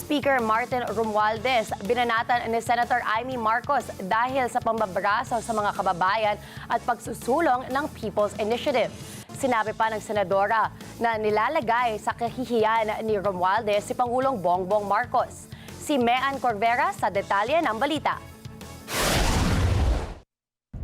Speaker Martin Romualdez binanatan ni Senator Amy Marcos dahil sa pambabraso sa mga kababayan at pagsusulong ng People's Initiative. Sinabi pa ng senadora na nilalagay sa kahihiyan ni Romualdez si Pangulong Bongbong Marcos. Si Mean Corvera sa detalye ng balita.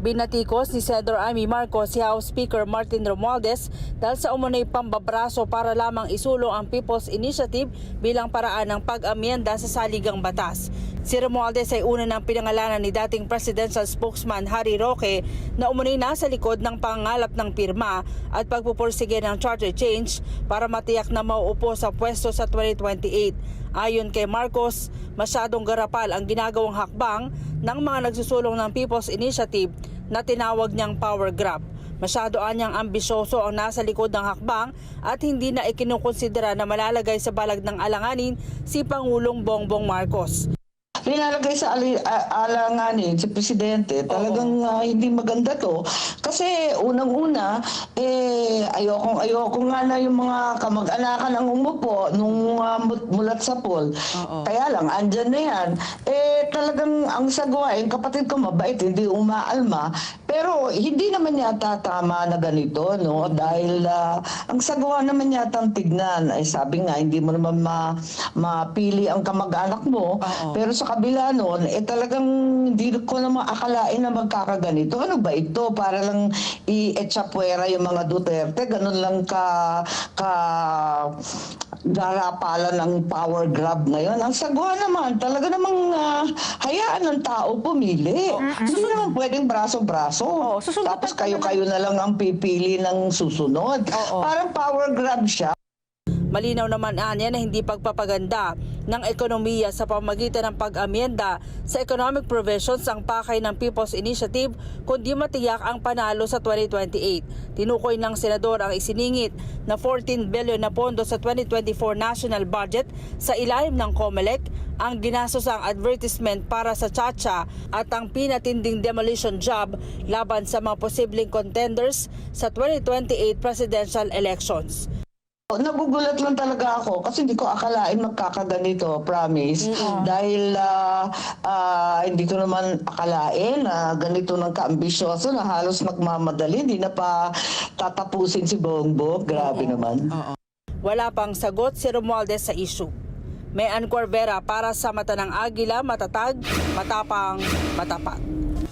Binatikos ni Senador Amy Marcos si House Speaker Martin Romualdez dahil sa umunay pambabraso para lamang isulong ang People's Initiative bilang paraan ng pag-amyenda sa saligang batas. Si Romualdez ay una ng pinangalanan ni dating presidential spokesman Harry Roque na umunay nasa likod ng pangalap ng pirma at pagpupursige ng charter change para matiyak na mauupo sa pwesto sa 2028. Ayon kay Marcos, masyadong garapal ang ginagawang hakbang ng mga nagsusulong ng People's Initiative na tinawag niyang power grab. Masyado anyang ambisyoso ang nasa likod ng hakbang at hindi na ikinukonsidera na malalagay sa balag ng alanganin si Pangulong Bongbong Marcos. Nilalagay sa ali, a- alanganin si Presidente, talagang ah, hindi maganda to. Kasi unang-una, eh, ayokong ayoko nga na yung mga kamag-anakan ang umupo nung mut- mulat sa poll. Kaya lang, andyan na yan. Eh, talagang ang sagwa, yung kapatid ko mabait, hindi umaalma. Pero hindi naman yata tama na ganito, no? Dahil ah, ang sagwa naman yata ang tignan. Ay sabi nga, hindi mo naman ma, mapili ang kamag-anak mo. Pero sa kabila noon, eh talagang hindi ko naman akalain na magkakaganito. Ano ba ito? Para lang i-echapuera yung mga Duterte. Ganun lang ka, ka garapalan ng power grab ngayon. Ang sagwa naman, talaga namang ah, hayaan ng tao pumili. Hindi naman pwedeng braso-braso. Susundutan Tapos ka kayo-kayo na lang ang pipili ng susunod. Oo. Parang power grab siya. Malinaw naman anya na hindi pagpapaganda ng ekonomiya sa pamagitan ng pag-amyenda sa economic provisions ang pakay ng People's Initiative kundi matiyak ang panalo sa 2028. Tinukoy ng senador ang isiningit na 14 billion na pondo sa 2024 national budget sa ilalim ng COMELEC ang ginastos ang advertisement para sa Chacha at ang pinatinding demolition job laban sa mga posibleng contenders sa 2028 presidential elections. Nagugulat lang talaga ako kasi hindi ko akalain magkakaganito, promise. Dahil ah, ah, hindi ko naman akalain na ganito ng kaambisyoso na halos magmamadali, hindi na pa tatapusin si Bongbong. Grabe naman. Wala pang sagot si Romualdez sa issue. May Corvera para sa mata ng Agila, matatag, matapang, matapat.